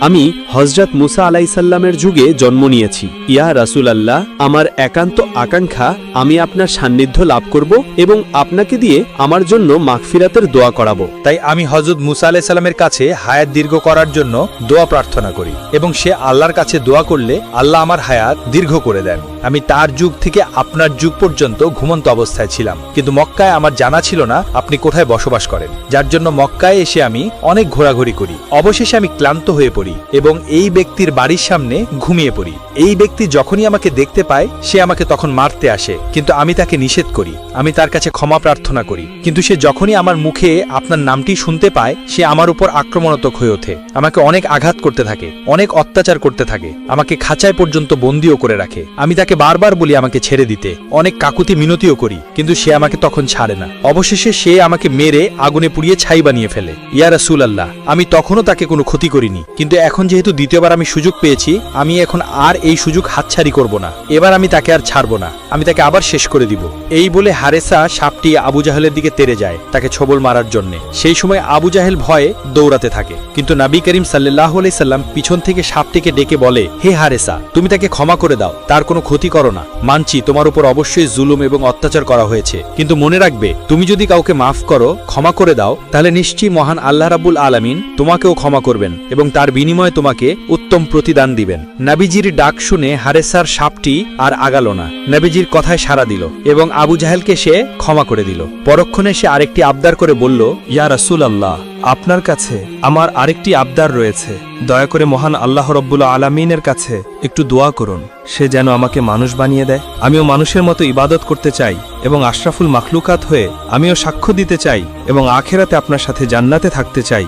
আমি হজরত মুসা আলাইসাল্লামের যুগে জন্ম নিয়েছি। ইয়া রাসুল আল্লাহ আমার একান্ত আকাঙ্ক্ষা, আমি আপনার সান্নিধ্য লাভ করব এবং আপনাকে দিয়ে আমার জন্য মাগফিরাতের দোয়া করাবো। তাই আমি হজরত মুসা আলাহ সাল্লামের কাছে হায়াত দীর্ঘ করার জন্য দোয়া প্রার্থনা করি এবং সে আল্লাহর কাছে দোয়া করলে আল্লাহ আমার হায়াত দীর্ঘ করে দেন। আমি তার যুগ থেকে আপনার যুগ পর্যন্ত ঘুমন্ত অবস্থায় ছিলাম। কিন্তু মক্কায় আমার জানা ছিল না আপনি কোথায় বসবাস করেন। যার জন্য মক্কায় এসে আমি অনেক ঘোরাঘুরি করি। অবশেষে আমি ক্লান্ত হয়ে পড়ি। এবং এই ব্যক্তির বাড়ির সামনে ঘুমিয়ে পড়ি। এই ব্যক্তি যখনই আমাকে দেখতে পায়, সে আমাকে তখন মারতে আসে, কিন্তু আমি তাকে নিষেধ করি। আমি তার কাছে ক্ষমা প্রার্থনা করি। কিন্তু সে যখনই আমার মুখে আপনার নামটি শুনতে পায়, সে আমার উপর আক্রমণাত্মক হয়ে ওঠে। আমাকে অনেক আঘাত করতে থাকে, অনেক অত্যাচার করতে থাকে, আমাকে খাঁচায় পর্যন্ত বন্দিও করে রাখে। আমি তাকে বারবার বলি আমাকে ছেড়ে দিতে। অনেক কাকুতি মিনতিও করি, কিন্তু সে আমাকে তখন ছাড়ে না। অবশেষে সে আমাকে মেরে আগুনে পুড়িয়ে ছাই বানিয়ে ফেলে। ইয়া রাসূল আল্লাহ আমি তখনও তাকে কোনো ক্ষতি করিনি, কিন্তু এখন যেহেতু দ্বিতীয়বার আমি সুযোগ পেয়েছি, আমি এখন আর এই সুযোগ হাতছাড়ি করব না। এবার আমি তাকে আর ছাড়বো না। আমি তাকে আবার শেষ করে দিব। এই বলে হারেসা সাপটি আবু জাহেলের দিকে তেড়ে যায়, তাকে ছবল মারার জন্য। সেই সময় আবু জাহেল ভয়ে দৌড়াতে থাকে। কিন্তু নাবী করিম সাল্লাহ সাল্লাম পিছন থেকে সাপটিকে ডেকে বলে, হে হারেসা, তুমি তাকে ক্ষমা করে দাও। তার কোনো ক্ষতি করো না। মানছি তোমার উপর অবশ্যই জুলুম এবং অত্যাচার করা হয়েছে। কিন্তু মনে রাখবে, তুমি যদি কাউকে মাফ করো, ক্ষমা করে দাও, তাহলে নিশ্চয়ই মহান আল্লাহ রাবুল আলামিন তোমাকেও ক্ষমা করবেন এবং তার বিনিময়ে তোমাকে উত্তম প্রতিদান দিবেন। নাবিজির ডাক শুনে হারেসার সাপটি আর আগালো না। নাবিজির কথায় সাড়া দিল এবং আবু জাহেলকে সে ক্ষমা করে দিল। পরক্ষণে সে আরেকটি আবদার করে বলল, ইয়া রাসুল আল্লাহ আপনার কাছে আমার আরেকটি আবদার রয়েছে। দয়া করে মহান আল্লাহ রব্বুল আলামিনের কাছে একটু দোয়া করুন। সে যেন আমাকে মানুষ বানিয়ে দেয়। আমিও মানুষের মতো ইবাদত করতে চাই এবং আশরাফুল মাখলুকাত হয়ে আমিও সাক্ষ্য দিতে চাই এবং আখেরাতে আপনার সাথে জান্নাতে থাকতে চাই।